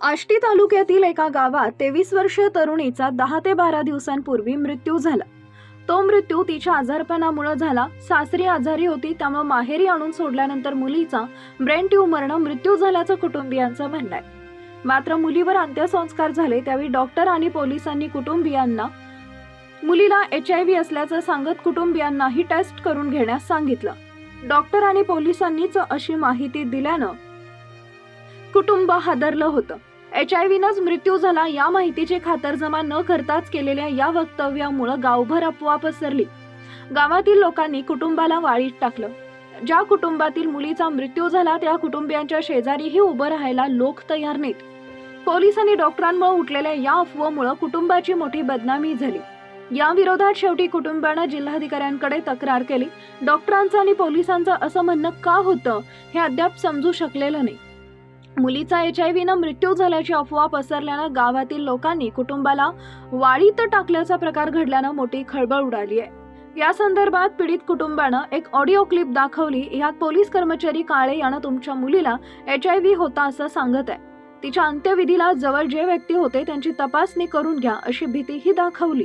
आष्टी तालुक्यातील एका गावात तेवीस वर्षीय तरुणीचा दहा ते बारा दिवसांपूर्वी मृत्यू झाला. तो मृत्यू तिच्या आजारपणामुळे झाला. सासरी आजारी होती त्यामुळे माहेरी आणून सोडल्यानंतर मुलीचा ब्रेन ट्यूमरनं मृत्यू झाल्याचं कुटुंबियांचं म्हणणं आहे. मात्र मुलीवर अंत्यसंस्कार झाले त्यावेळी डॉक्टर आणि पोलिसांनी कुटुंबियांना मुलीला एच आय व्ही असल्याचं सांगत कुटुंबियांनाही टेस्ट करून घेण्यास सांगितलं. डॉक्टर आणि पोलिसांनीच अशी माहिती दिल्यानं कुटुंब हादरलं होतं. एच आय व्हीनंच मृत्यू झाला. या माहितीची खातरजमा न करताच केलेल्या या वक्तव्यामुळं गावभर अफवा पसरली. गावातील लोकांनी कुटुंबाला वाळीत टाकलं. ज्या कुटुंबातील मुलीचा मृत्यू झाला त्या कुटुंबियांच्या शेजारीही उभं राहायला लोक तयार नाहीत. पोलीस आणि डॉक्टरांमुळे उठलेल्या या अफवामुळे कुटुंबाची मोठी बदनामी झाली. या विरोधात शेवटी कुटुंबानं जिल्हाधिकाऱ्यांकडे तक्रार केली. डॉक्टरांचं आणि पोलिसांचं असं म्हणणं का होतं हे अद्याप समजू शकलेलं नाही. मुलीचा एच आय व्हीनं मृत्यू झाल्याची अफवा पसरल्यानं गावातील लोकांनी कुटुंबाला वाळीत टाकल्याचा प्रकार घडल्यानं मोठी खळबळ उडाली आहे. या संदर्भात पीडित कुटुंबानं एक ऑडिओ क्लिप दाखवली. यात पोलीस कर्मचारी काळे यानं तुमच्या मुलीला एच आय व्ही होता असं सांगत आहे. तिच्या अंत्यविधीला जवळ जे व्यक्ती होते त्यांची तपासणी करून घ्या अशी भीतीही दाखवली.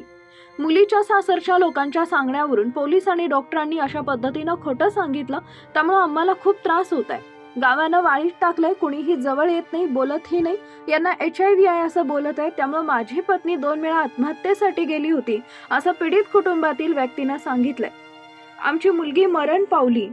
मुलीच्या सासरच्या लोकांच्या सांगण्यावरून पोलीस आणि डॉक्टरांनी अशा पद्धतीनं खोटं सांगितलं त्यामुळे आम्हाला खूप त्रास होत आहे. गावानं वाळीत टाकलंय कुणीही जवळ येत नाही बोलतही नाही. यांना एच आय व्ही आहे असं बोलत आहे त्यामुळे माझी पत्नी दोन वेळा आत्महत्येसाठी गेली होती असं पीडित कुटुंबातील व्यक्तीनं सांगितलंय. आमची मुलगी मरण पावली.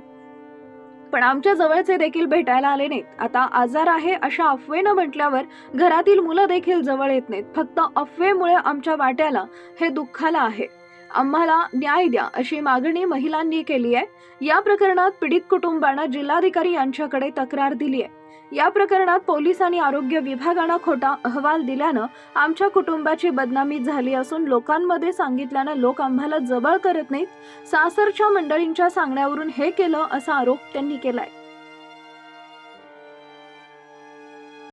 पण आमच्या जवळचे देखील भेटायला आले नाहीत. आता आजार आहे अशा अफवेनं म्हटल्यावर घरातील मुलं देखील जवळ येत नाहीत. फक्त अफवेमुळे आमच्या वाट्याला हे दुःखाला आहे. आम्हाला न्याय द्या अशी मागणी महिलांनी केली आहे. या प्रकरणात पीडित कुटुंबानं जिल्हाधिकारी यांच्याकडे तक्रार दिली आहे या प्रकरणात पोलीस आणि आरोग्य विभागानं खोटा अहवाल दिल्यानं आमच्या कुटुंबाची बदनामी झाली असून लोकांमध्ये सांगितल्यानं लोक आम्हाला जवळ करत नाहीत. सासरच्या मंडळींच्या सांगण्यावरून हे केलं असा आरोप त्यांनी केलाय.